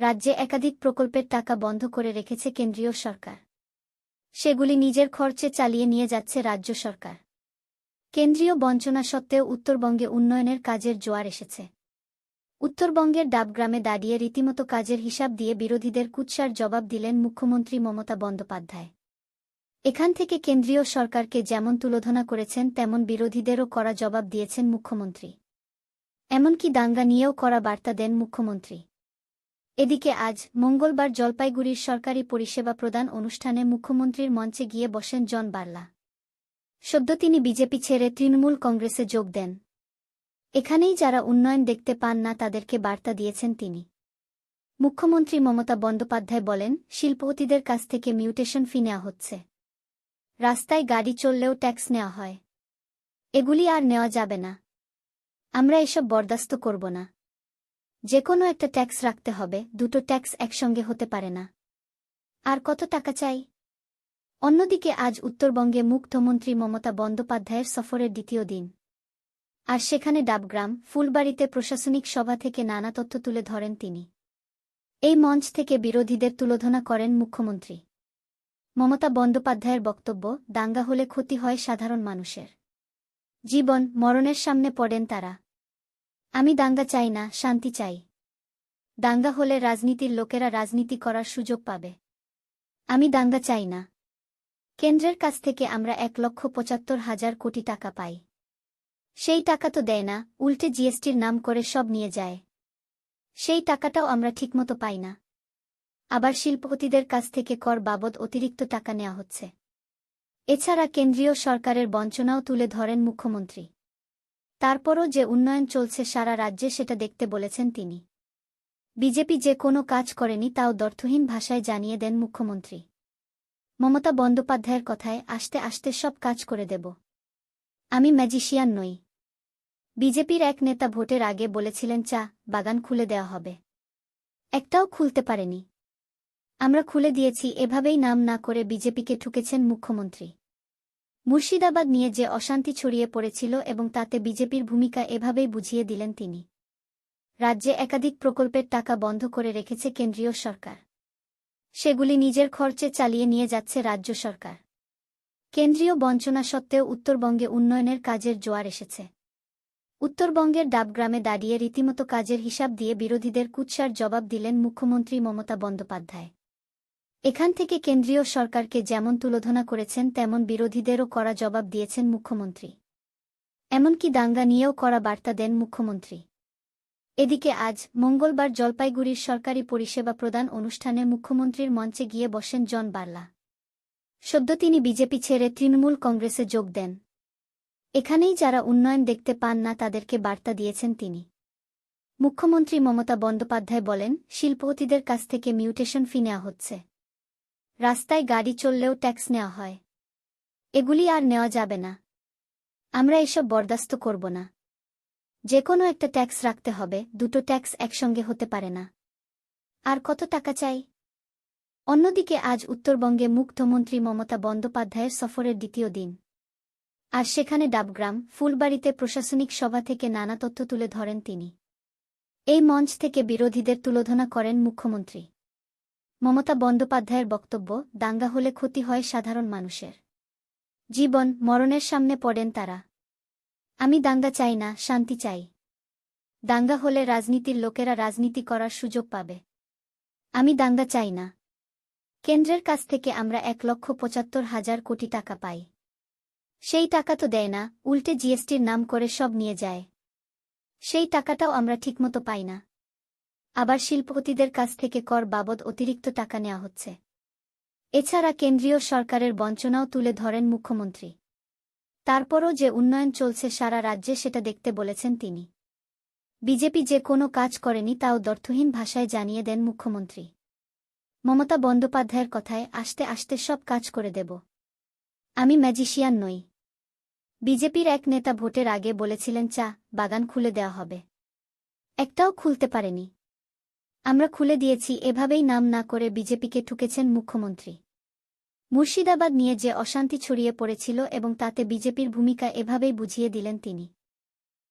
রাজ্যে একাধিক প্রকল্পের টাকা বন্ধ করে রেখেছে কেন্দ্রীয় সরকার। সেগুলি নিজের খরচে চালিয়ে নিয়ে যাচ্ছে রাজ্য সরকার। কেন্দ্রীয় বঞ্চনা সত্ত্বেও উত্তরবঙ্গে উন্নয়নের কাজের জোয়ার এসেছে। উত্তরবঙ্গের ডাবগ্রামে দাঁড়িয়ে রীতিমতো কাজের হিসাব দিয়ে বিরোধীদের কুৎসার জবাব দিলেন মুখ্যমন্ত্রী মমতা বন্দ্যোপাধ্যায়। এখান থেকে কেন্দ্রীয় সরকারকে যেমন তুলোধনা করেছেন, তেমন বিরোধীদেরও করা জবাব দিয়েছেন মুখ্যমন্ত্রী। এমনকি দাঙ্গা নিয়েও করা বার্তা দেন মুখ্যমন্ত্রী। এদিকে আজ মঙ্গলবার জলপাইগুড়ির সরকারি পরিষেবা প্রদান অনুষ্ঠানে মুখ্যমন্ত্রীর মঞ্চে গিয়ে বসেন জন বার্লা। সদ্য তিনি বিজেপি ছেড়ে তৃণমূল কংগ্রেসে যোগ দেন। এখানেই যারা উন্নয়ন দেখতে পান না তাদেরকে বার্তা দিয়েছেন তিনি। মুখ্যমন্ত্রী মমতা বন্দ্যোপাধ্যায় বলেন, শিল্পপতিদের কাছ থেকে মিউটেশন ফি নেওয়া হচ্ছে। রাস্তায় গাড়ি চললেও ট্যাক্স নেওয়া হয়। এগুলি আর নেওয়া যাবে না। আমরা এসব বরদাস্ত করব না। যে কোনো একটা ট্যাক্স রাখতে হবে, দুটো ট্যাক্স একসঙ্গে হতে পারে না। আর কত টাকা চাই? অন্যদিকে আজ উত্তরবঙ্গে মুখ্যমন্ত্রী মমতা বন্দ্যোপাধ্যায়ের সফরের দ্বিতীয় দিন। আর সেখানে ডাবগ্রাম, ফুলবাড়িতে প্রশাসনিক সভা থেকে নানা তথ্য তুলে ধরেন তিনি। এই মঞ্চ থেকে বিরোধীদের তুলোধনা করেন মুখ্যমন্ত্রী। মমতা বন্দ্যোপাধ্যায়ের বক্তব্য, দাঙ্গা হলে ক্ষতি হয় সাধারণ মানুষের। জীবন, মরণের সামনে পড়েন তারা। আমি দাঙ্গা চাই না, শান্তি চাই। দাঙ্গা হলে রাজনীতির লোকেরা রাজনীতি করার সুযোগ পাবে। আমি দাঙ্গা চাই না। কেন্দ্রের কাছ থেকে আমরা এক লক্ষ পঁচাত্তর হাজার কোটি টাকা পাই। সেই টাকা তো দেয় না, উল্টে জিএসটির নাম করে সব নিয়ে যায়। সেই টাকাটাও আমরা ঠিকমতো পাই না। আবার শিল্পপতিদের কাছ থেকে কর বাবদ অতিরিক্ত টাকা নেওয়া হচ্ছে। এছাড়া কেন্দ্রীয় সরকারের বঞ্চনাও তুলে ধরেন মুখ্যমন্ত্রী। তারপরও যে উন্নয়ন চলছে সারা রাজ্যে সেটা দেখতে বলেছেন তিনি। বিজেপি যে কোনো কাজ করেনি তাও দর্থহীন ভাষায় জানিয়ে দেন মুখ্যমন্ত্রী। মমতা বন্দ্যোপাধ্যায়ের কথায়, আসতে আসতে সব কাজ করে দেব। আমি ম্যাজিশিয়ান নই। বিজেপির এক নেতা ভোটের আগে বলেছিলেন, চা, বাগান খুলে দেওয়া হবে। একটাও খুলতে পারেনি। আমরা খুলে দিয়েছি, এভাবেই নাম না করে বিজেপিকে ঠুকেছেন মুখ্যমন্ত্রী। মুর্শিদাবাদ নিয়ে যে অশান্তি ছড়িয়ে পড়েছিল এবং তাতে বিজেপির ভূমিকা এভাবেই বুঝিয়ে দিলেন তিনি। রাজ্যে একাধিক প্রকল্পের টাকা বন্ধ করে রেখেছে কেন্দ্রীয় সরকার। সেগুলি নিজের খরচে চালিয়ে নিয়ে যাচ্ছে রাজ্য সরকার। কেন্দ্রীয় বঞ্চনা সত্ত্বেও উত্তরবঙ্গে উন্নয়নের কাজের জোয়ার এসেছে। উত্তরবঙ্গের ডাবগ্রামে দাঁড়িয়ে রীতিমতো কাজের হিসাব দিয়ে বিরোধীদের কুৎসার জবাব দিলেন মুখ্যমন্ত্রী মমতা বন্দ্যোপাধ্যায়। এখান থেকে কেন্দ্রীয় সরকারকে যেমন তুলোধনা করেছেন, তেমন বিরোধীদেরও করা জবাব দিয়েছেন মুখ্যমন্ত্রী। এমনকি দাঙ্গা নিয়েও করা বার্তা দেন মুখ্যমন্ত্রী। এদিকে আজ মঙ্গলবার জলপাইগুড়ির সরকারি পরিষেবা প্রদান অনুষ্ঠানে মুখ্যমন্ত্রীর মঞ্চে গিয়ে বসেন জন বার্লা। সদ্য তিনি বিজেপি ছেড়ে তৃণমূল কংগ্রেসে যোগ দেন। এখানেই যারা উন্নয়ন দেখতে পান না, তাদেরকে বার্তা দিয়েছেন তিনি। মুখ্যমন্ত্রী মমতা বন্দ্যোপাধ্যায় বলেন, শিল্পপতিদের কাছ থেকে মিউটেশন ফি নেওয়া হচ্ছে। রাস্তায় গাড়ি চললেও ট্যাক্স নেওয়া হয়। এগুলি আর নেওয়া যাবে না। আমরা এসব বরদাস্ত করব না। যে কোনো একটা ট্যাক্স রাখতে হবে, দুটো ট্যাক্স একসঙ্গে হতে পারে না। আর কত টাকা চাই? অন্যদিকে আজ উত্তরবঙ্গে মুখ্যমন্ত্রী মমতা বন্দ্যোপাধ্যায়ের সফরের দ্বিতীয় দিন। আর সেখানে ডাবগ্রাম, ফুলবাড়িতে প্রশাসনিক সভা থেকে নানা তথ্য তুলে ধরেন তিনি। এই মঞ্চ থেকে বিরোধীদের তুলোধনা করেন মুখ্যমন্ত্রী। মমতা বন্দ্যোপাধ্যায়ের বক্তব্য, দাঙ্গা হলে ক্ষতি হয় সাধারণ মানুষের। জীবন, মরণের সামনে পড়েন তারা। আমি দাঙ্গা চাই না, শান্তি চাই। দাঙ্গা হলে রাজনীতির লোকেরা রাজনীতি করার সুযোগ পাবে। আমি দাঙ্গা চাই না। কেন্দ্রের কাছ থেকে আমরা এক লক্ষ পঁচাত্তর হাজার কোটি টাকা পাই। সেই টাকা তো দেয় না, উল্টে জিএসটির নাম করে সব নিয়ে যায়। সেই টাকাটাও আমরা ঠিকমতো পাই না। আবার শিল্পপতিদের কাছ থেকে কর বাবদ অতিরিক্ত টাকা নেওয়া হচ্ছে। এছাড়া কেন্দ্রীয় সরকারের বঞ্চনাও তুলে ধরেন মুখ্যমন্ত্রী। তারপরও যে উন্নয়ন চলছে সারা রাজ্যে সেটা দেখতে বলেছেন তিনি। বিজেপি যে কোনো কাজ করেনি তাও দর্থহীন ভাষায় জানিয়ে দেন মুখ্যমন্ত্রী। মমতা বন্দ্যোপাধ্যায়ের কথায়, আসতে আসতে সব কাজ করে দেব। আমি ম্যাজিশিয়ান নই। বিজেপির এক নেতা ভোটের আগে বলেছিলেন, চা, বাগান খুলে দেওয়া হবে। একটাও খুলতে পারেনি। আমরা খুলে দিয়েছি, এভাবেই নাম না করে বিজেপিকে ঠুকেছেন মুখ্যমন্ত্রী। মুর্শিদাবাদ নিয়ে যে অশান্তি ছড়িয়ে পড়েছিল এবং তাতে বিজেপির ভূমিকা এভাবেই বুঝিয়ে দিলেন তিনি।